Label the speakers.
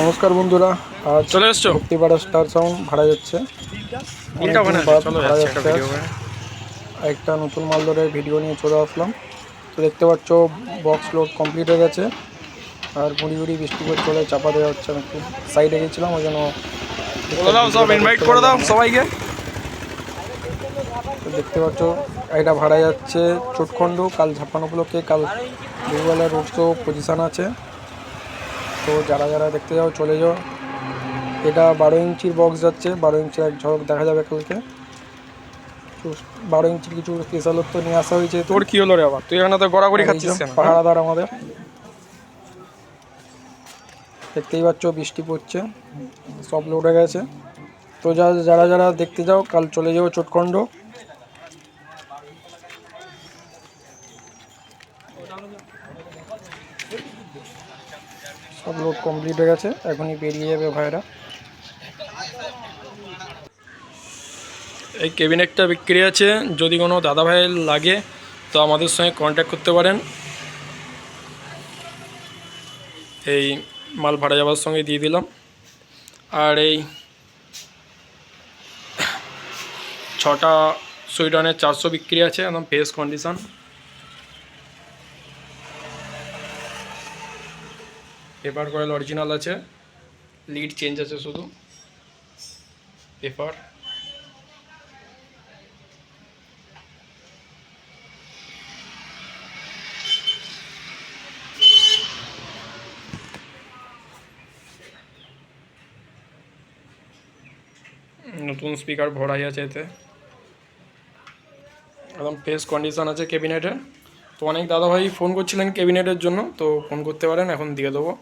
Speaker 1: নমস্কার বন্ধুরা। আজ
Speaker 2: চলে এসছো?
Speaker 1: ভক্তিপাড়া স্টার সাউন্ড ভাড়া যাচ্ছে। ভাড়া
Speaker 2: একটা
Speaker 1: নতুন মালদরের ভিডিও নিয়ে চলে আসলাম। তো দেখতে পাচ্ছ বক্স লোড কমপ্লিট হয়ে গেছে। আর গুড়ি গুড়ি বৃষ্টি করে চলে চাপা দেওয়া হচ্ছে। আমি একটু সাইডে গেছিলাম ওই জন্য
Speaker 2: সব ইনভাইট করে দাও সবাইকে।
Speaker 1: তো দেখতে পাচ্ছ এটা ভাড়া যাচ্ছে চোটখণ্ড কাল ঝাপানো উপলক্ষে কাল দুবেলা রোড শো পজিশান আছে। তো যারা যারা দেখতে যাও চলে যাও। এটা বারো ইঞ্চির বক্স যাচ্ছে। বারো ইঞ্চির এক ঝলক দেখা যাবে কালকে। বারো ইঞ্চির কিছু স্পেশালত্ব নিয়ে আসা হয়েছে।
Speaker 2: তোর কি হলো রে আবার তুই এখানে তো গড়াগড়ি খাচ্ছিস
Speaker 1: পাহাড়াদার আমাদের। দেখতেই পাচ্ছ বৃষ্টি পড়ছে। সব লোড গেছে। তো যা যারা যারা দেখতে যাও কাল চলে যাও চোটখণ্ড। সব লোড কমপ্লিট হয়ে গেছে, এখনই বেরিয়ে যাবে ভাইরা।
Speaker 2: এই কেবিনেটটা বিক্রি আছে, যদি কোনো দাদা ভাই লাগে, তো আমাদের সঙ্গে কন্ট্যাক্ট করতে পারেন। এই মাল ভাড়া যাওয়ার সঙ্গে দিয়ে দিলাম। আর এই ছটা সুইডনের চারশো বিক্রি আছে, একদম fresh condition paper coil original আছে, লিড চেঞ্জ আছে শুধু, পেপার। নতুন স্পিকার ভরাই আছে এতে। একদম ফ্রেশ কন্ডিশন আছে ক্যাবিনেটের তো অনেক দাদাভাই ফোন করছিলেন ক্যাবিনেটের জন্য, তো ফোন করতে পারেন, এখন দিয়ে দেবো।